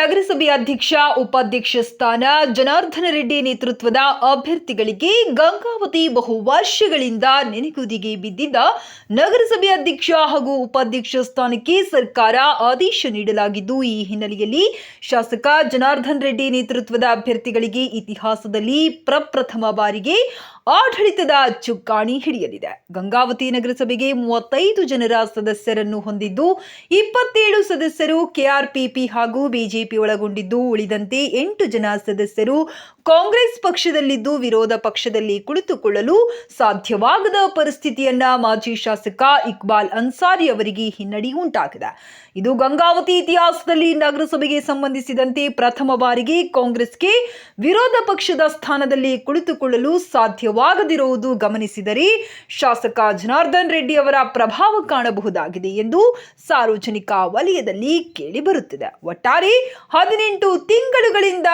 ಅಧ್ಯಕ್ಷ, ಉಪಾಧ್ಯಕ್ಷ ಸ್ಥಾನ, ಜನಾರ್ದನ ರೆಡ್ಡಿ ನೇತೃತ್ವದ ಅಭ್ಯರ್ಥಿಗಳಿಗೆ ಗಂಗಾವತಿ ಬಹು ವರ್ಷಗಳಿಂದ ನೆನೆಗುದಿಗೆ ಬಿದ್ದಿದ್ದ ನಗರಸಭೆ ಅಧ್ಯಕ್ಷ ಹಾಗೂ ಉಪಾಧ್ಯಕ್ಷ ಸ್ಥಾನಕ್ಕೆ ಸರ್ಕಾರ ಆದೇಶ ನೀಡಲಾಗಿದ್ದು, ಈ ಹಿನ್ನೆಲೆಯಲ್ಲಿ ಶಾಸಕ ಜನಾರ್ದನ್ ರೆಡ್ಡಿ ನೇತೃತ್ವದ ಅಭ್ಯರ್ಥಿಗಳಿಗೆ ಇತಿಹಾಸದಲ್ಲಿ ಪ್ರಪ್ರಥಮ ಬಾರಿಗೆ ಆಡಳಿತದ ಚುಕ್ಕಾಣಿ ಹಿಡಿಯಲಿದೆ. ಗಂಗಾವತಿ ನಗರಸಭೆಗೆ ಮೂವತ್ತೈದು ಜನರ ಸದಸ್ಯರನ್ನು ಹೊಂದಿದ್ದು, ಇಪ್ಪತ್ತೇಳು ಸದಸ್ಯರು ಕೆಆರ್ಪಿಪಿ ಹಾಗೂ ಬಿಜೆಪಿ ಒಳಗೊಂಡಿದ್ದು, ಉಳಿದಂತೆ ಎಂಟು ಜನ ಸದಸ್ಯರು ಕಾಂಗ್ರೆಸ್ ಪಕ್ಷದಲ್ಲಿದ್ದು, ವಿರೋಧ ಪಕ್ಷದಲ್ಲಿ ಕುಳಿತುಕೊಳ್ಳಲು ಸಾಧ್ಯವಾಗದ ಪರಿಸ್ಥಿತಿಯನ್ನ ಮಾಜಿ ಶಾಸಕ ಇಕ್ಬಾಲ್ ಅನ್ಸಾರಿ ಅವರಿಗೆ ಹಿನ್ನಡಿ ಉಂಟಾಗಿದೆ. ಇದು ಗಂಗಾವತಿ ಇತಿಹಾಸದಲ್ಲಿ ನಗರಸಭೆಗೆ ಸಂಬಂಧಿಸಿದಂತೆ ಪ್ರಥಮ ಬಾರಿಗೆ ಕಾಂಗ್ರೆಸ್ಗೆ ವಿರೋಧ ಪಕ್ಷದ ಸ್ಥಾನದಲ್ಲಿ ಕುಳಿತುಕೊಳ್ಳಲು ಸಾಧ್ಯವಾಗದಿರುವುದು ಗಮನಿಸಿದರೆ ಶಾಸಕ ಜನಾರ್ದನ್ ರೆಡ್ಡಿ ಅವರ ಪ್ರಭಾವ ಕಾಣಬಹುದಾಗಿದೆ ಎಂದು ಸಾರ್ವಜನಿಕ ವಲಯದಲ್ಲಿ ಕೇಳಿಬರುತ್ತಿದೆ ಒಟ್ಟಾರೆ ಹದಿನೆಂಟು ತಿಂಗಳುಗಳಿಂದ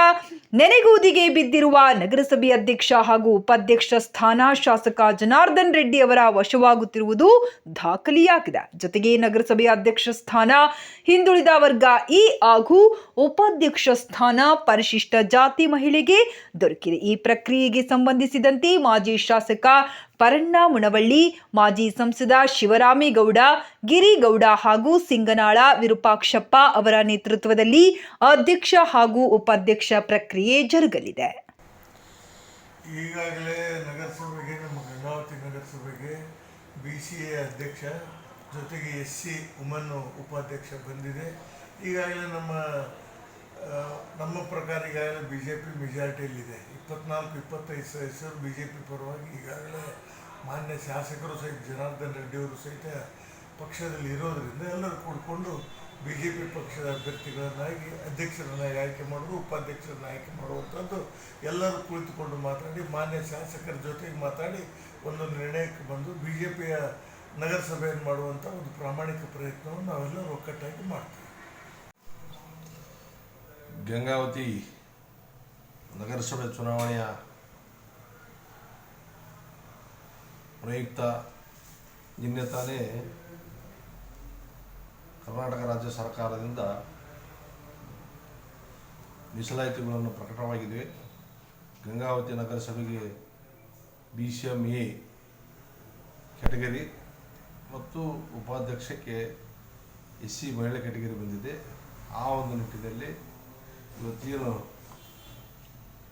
ನೆನೆಗೂದಿಗೆ ಬಿದ್ದಿರುವ ನಗರಸಭೆ ಅಧ್ಯಕ್ಷ ಹಾಗೂ ಉಪಾಧ್ಯಕ್ಷ ಸ್ಥಾನ ಶಾಸಕ ಜನಾರ್ದನ್ ರೆಡ್ಡಿ ಅವರ ವಶವಾಗುತ್ತಿರುವುದು ದಾಖಲೆಯಾಗಿದೆ. ಜೊತೆಗೆ ನಗರಸಭೆ ಅಧ್ಯಕ್ಷ ಸ್ಥಾನ ಹಿಂದುಳಿದ ವರ್ಗ ಇ ಹಾಗೂ ಉಪಾಧ್ಯಕ್ಷ ಸ್ಥಾನ ಪರಿಶಿಷ್ಟ ಜಾತಿ ಮಹಿಳೆಗೆ ದೊರಕಿದೆ. ಈ ಪ್ರಕ್ರಿಯೆಗೆ ಸಂಬಂಧಿಸಿದಂತೆ ಮಾಜಿ ಶಾಸಕ ಪರಣ್ಣ ಮುಣವಳ್ಳಿ ಮಾಜಿ ಸಂಸದ ಶಿವರಾಮೇಗೌಡ, ಗಿರಿಗೌಡ ಹಾಗೂ ಸಿಂಗನಾಳ ವಿರೂಪಾಕ್ಷಪ್ಪ ಅವರ ನೇತೃತ್ವದಲ್ಲಿ ಅಧ್ಯಕ್ಷ ಹಾಗೂ ಉಪಾಧ್ಯಕ್ಷ ಪ್ರಕ್ರಿಯೆ ಜರುಗಲಿದೆ. ಈಗಾಗಲೇ ನಗರಸಭೆಗೆ, ನಮ್ಮ ಗಂಗಾವತಿ ನಗರಸಭೆಗೆ ಬಿ ಸಿ ಎ ಅಧ್ಯಕ್ಷ, ಜೊತೆಗೆ ಎಸ್ ಸಿ ಉಮನ್ ಉಪಾಧ್ಯಕ್ಷ ಬಂದಿದೆ. ಈಗಾಗಲೇ ನಮ್ಮ ನಮ್ಮ ಪ್ರಕಾರ ಈಗಾಗಲೇ ಬಿ ಜೆ ಪಿ ಮೆಜಾರಿಟಿಯಲ್ಲಿದೆ. ಇಪ್ಪತ್ನಾಲ್ಕು, ಇಪ್ಪತ್ತೈದು ಸದಸ್ಯರು ಬಿ ಜೆ ಪಿ ಪರವಾಗಿ ಈಗಾಗಲೇ ಮಾನ್ಯ ಶಾಸಕರು ಸಹಿತ, ಜನಾರ್ದನ್ ರೆಡ್ಡಿಯವರು ಸಹಿತ ಪಕ್ಷದಲ್ಲಿ ಇರೋದರಿಂದ ಎಲ್ಲರೂ ಕೂಡಿಕೊಂಡು ಬಿ ಜೆ ಪಿ ಪಕ್ಷದ ಅಭ್ಯರ್ಥಿಗಳನ್ನಾಗಿ, ಅಧ್ಯಕ್ಷರನ್ನಾಗಿ ಆಯ್ಕೆ ಮಾಡೋದು ಉಪಾಧ್ಯಕ್ಷರನ್ನ ಆಯ್ಕೆ ಮಾಡುವಂಥದ್ದು ಎಲ್ಲರೂ ಕುಳಿತುಕೊಂಡು ಮಾತಾಡಿ, ಮಾನ್ಯ ಶಾಸಕರ ಜೊತೆಗೆ ಮಾತಾಡಿ ಒಂದು ನಿರ್ಣಯಕ್ಕೆ ಬಂದು ಬಿ ಜೆ ಪಿಯ ನಗರಸಭೆಯನ್ನು ಮಾಡುವಂಥ ಒಂದು ಪ್ರಾಮಾಣಿಕ ಪ್ರಯತ್ನವನ್ನು ನಾವೆಲ್ಲರೂ ಒಕ್ಕಟ್ಟಾಗಿ ಮಾಡ್ತೀವಿ. ಗಂಗಾವತಿ ನಗರಸಭೆ ಚುನಾವಣೆಯ ಪ್ರಯುಕ್ತ ನಿನ್ನೆ ತಾನೇ ಕರ್ನಾಟಕ ರಾಜ್ಯ ಸರ್ಕಾರದಿಂದ ಮೀಸಲಾತಿಗಳನ್ನು ಪ್ರಕಟವಾಗಿದೆ Gangavathi ನಗರಸಭೆಗೆ B C M A category ಮತ್ತು ಉಪಾಧ್ಯಕ್ಷಕ್ಕೆ ಎಸ್ ಸಿ ಮಹಿಳಾ ಕ್ಯಾಟಗರಿ ಬಂದಿದೆ. ಆ ಒಂದು ನಿಟ್ಟಿನಲ್ಲಿ ಇವತ್ತೇನು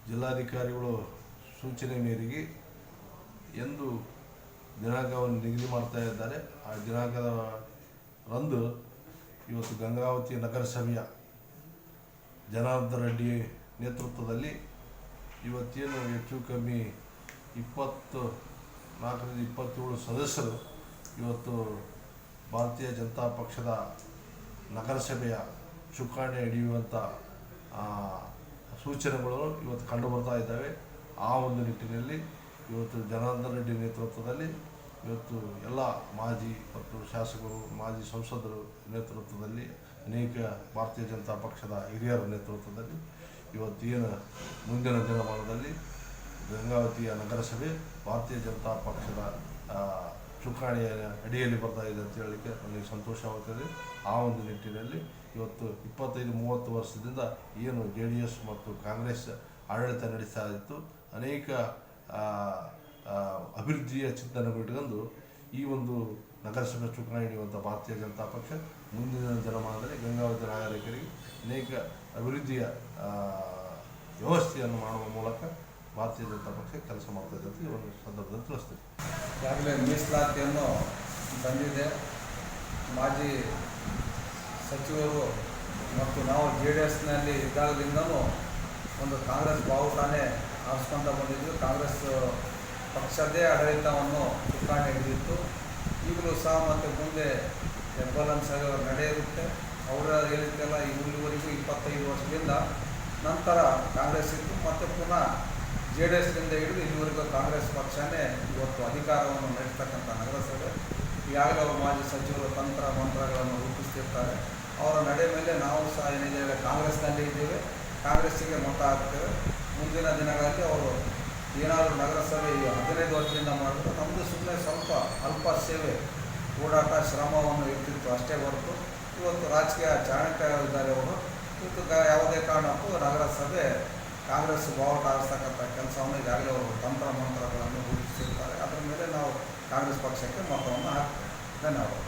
ಜಿಲ್ಲಾಧಿಕಾರಿಗಳು ಸೂಚನೆ ಮೇರೆಗೆ ಎಂದು ದಿನಾಂಕವನ್ನು ನಿಗದಿ ಮಾಡ್ತಾ ಇದ್ದಾರೆ. ಆ ದಿನಾಂಕದ ರಂದು ಇವತ್ತು ಗಂಗಾವತಿ ನಗರಸಭೆಯ ಜನಾರ್ದನ ರೆಡ್ಡಿ ನೇತೃತ್ವದಲ್ಲಿ ಇವತ್ತೇನು ಹೆಚ್ಚು ಕಮ್ಮಿ ಇಪ್ಪತ್ತು, ನಾಲ್ಕರಿಂದ ಇಪ್ಪತ್ತೇಳು ಸದಸ್ಯರು ಇವತ್ತು ಭಾರತೀಯ ಜನತಾ ಪಕ್ಷದ ನಗರಸಭೆಯ ಚುಕ್ಕಾಣೆ ಹಿಡಿಯುವಂಥ ಸೂಚನೆಗಳು ಇವತ್ತು ಕಂಡು ಬರ್ತಾ ಇದ್ದಾವೆ. ಆ ಒಂದು ನಿಟ್ಟಿನಲ್ಲಿ ಇವತ್ತು ಜನಾರ್ದನ್ ರೆಡ್ಡಿ ನೇತೃತ್ವದಲ್ಲಿ ಇವತ್ತು ಎಲ್ಲ ಮಾಜಿ ಮತ್ತು ಶಾಸಕರು, ಮಾಜಿ ಸಂಸದರು ನೇತೃತ್ವದಲ್ಲಿ ಅನೇಕ ಭಾರತೀಯ ಜನತಾ ಪಕ್ಷದ ಹಿರಿಯರ ನೇತೃತ್ವದಲ್ಲಿ ಇವತ್ತು ಏನು ಮುಂದಿನ ದಿನಮಾನದಲ್ಲಿ ಗಂಗಾವತಿಯ ನಗರಸಭೆ ಭಾರತೀಯ ಜನತಾ ಪಕ್ಷದ ಚುಕ್ಕಾಣಿಯ ಅಡಿಯಲ್ಲಿ ಬರ್ತಾ ಇದೆ ಅಂತ ಹೇಳಲಿಕ್ಕೆ ನನಗೆ ಸಂತೋಷವಾಗ್ತದೆ ಆ ಒಂದು ನಿಟ್ಟಿನಲ್ಲಿ ಇವತ್ತು ಇಪ್ಪತ್ತೈದು, ಮೂವತ್ತು ವರ್ಷದಿಂದ ಏನು ಜೆ ಡಿ ಎಸ್ ಮತ್ತು ಕಾಂಗ್ರೆಸ್ ಆಡಳಿತ ನಡೆಸ್ತಾ ಇತ್ತು. ಅನೇಕ ಅಭಿವೃದ್ಧಿಯ ಚಿಂತನೆಗಳು ಇಟ್ಕೊಂಡು ಈ ಒಂದು ನಗರಸಭೆ ಚುನಾವಣೆ ಹಿಡಿಯುವಂಥ ಭಾರತೀಯ ಜನತಾ ಪಕ್ಷ ಮುಂದಿನ ಜನಮಾನದಲ್ಲಿ ಗಂಗಾವತಿ ನಾಗರಿಕರಿಗೆ ಅನೇಕ ಅಭಿವೃದ್ಧಿಯ ವ್ಯವಸ್ಥೆಯನ್ನು ಮಾಡುವ ಮೂಲಕ ಭಾರತೀಯ ಜನತಾ ಪಕ್ಷ ಕೆಲಸ ಮಾಡ್ತಾ ಈ ಒಂದು ಸಂದರ್ಭದಲ್ಲಿ ತಿಳಿಸ್ತೀನಿ. ಈಗಾಗಲೇ ಮೀಸಲಾತಿಯನ್ನು ತಂದಿದೆ. ಮಾಜಿ ಸಚಿವರು ಮತ್ತು ನಾವು ಜೆ ಡಿ ಎಸ್ನಲ್ಲಿ ಇದ್ದಾಗಲಿಂದನೂ ಒಂದು ಕಾಂಗ್ರೆಸ್ ಬಾವುಟನೇ ಆರಿಸ್ಕೊಂತ ಬಂದಿದ್ದು. ಕಾಂಗ್ರೆಸ್ ಪಕ್ಷದೇ ಆಡಳಿತವನ್ನು ಚುಕ್ಕಾಣಿ ಹಿಡಿದಿತ್ತು. ಈಗಲೂ ಸಹ ಮತ್ತು ಮುಂದೆ ಹೆಬ್ಬಾಲನ್ ಸಾಗರ ನಡೆಯಿರುತ್ತೆ. ಅವರ ಹೇಳಿದ್ದೆಲ್ಲ ಇಲ್ಲಿವರೆಗೂ ಇಪ್ಪತ್ತೈದು ವರ್ಷದಿಂದ ನಂತರ ಕಾಂಗ್ರೆಸ್ ಇತ್ತು. ಮತ್ತು ಪುನಃ ಜೆ ಡಿ ಎಸ್ನಿಂದ ಹಿಡಿದು ಇಲ್ಲಿವರೆಗೂ ಕಾಂಗ್ರೆಸ್ ಪಕ್ಷನೇ ಇವತ್ತು ಅಧಿಕಾರವನ್ನು ನಡೆಸ್ತಕ್ಕಂಥ ನಗರಸಭೆ ಈಗಾಗಲೇ ಅವರು ಮಾಜಿ ಸಚಿವರು ತಂತ್ರ ಮಂತ್ರಗಳನ್ನು ರೂಪಿಸ್ತಿರ್ತಾರೆ. ಅವರ ನಡೆ ಮೇಲೆ ನಾವು ಸಹ ಏನಿದ್ದೇವೆ, ಕಾಂಗ್ರೆಸ್ನಲ್ಲಿ ಇದ್ದೇವೆ, ಕಾಂಗ್ರೆಸ್ಸಿಗೆ ಮತ ಹಾಕ್ತೇವೆ. ಮುಂದಿನ ದಿನಗಳಲ್ಲಿ ಅವರು ಏನಾದರೂ ನಗರಸಭೆ ಈ ಹದಿನೈದು ವರ್ಷದಿಂದ ಮಾಡಿದ್ರು ನಮ್ಮದು ಸುಮ್ಮನೆ ಸ್ವಲ್ಪ ಅಲ್ಪ ಸೇವೆ, ಓಡಾಟ, ಶ್ರಮವನ್ನು ಇರ್ತಿತ್ತು ಅಷ್ಟೇ ಹೊರತು. ಇವತ್ತು ರಾಜಕೀಯ ಚಾಣಕ್ಯ ಇದ್ದಾರೆ ಅವರು. ಇವತ್ತು ಯಾವುದೇ ಕಾರಣಕ್ಕೂ ನಗರಸಭೆ ಕಾಂಗ್ರೆಸ್ ಬಾವುಟ ಆರಿಸ್ತಕ್ಕಂಥ ಕೆಲಸವನ್ನು ಈಗಾಗಲೇ ಅವರು ತಂತ್ರ ಮಂತ್ರಗಳನ್ನು ರೂಪಿಸಿರ್ತಾರೆ ಅದರ ಮೇಲೆ ನಾವು ಕಾಂಗ್ರೆಸ್ ಪಕ್ಷಕ್ಕೆ ಮತವನ್ನು ಹಾಕ್ತೇವೆ. ಧನ್ಯವಾದ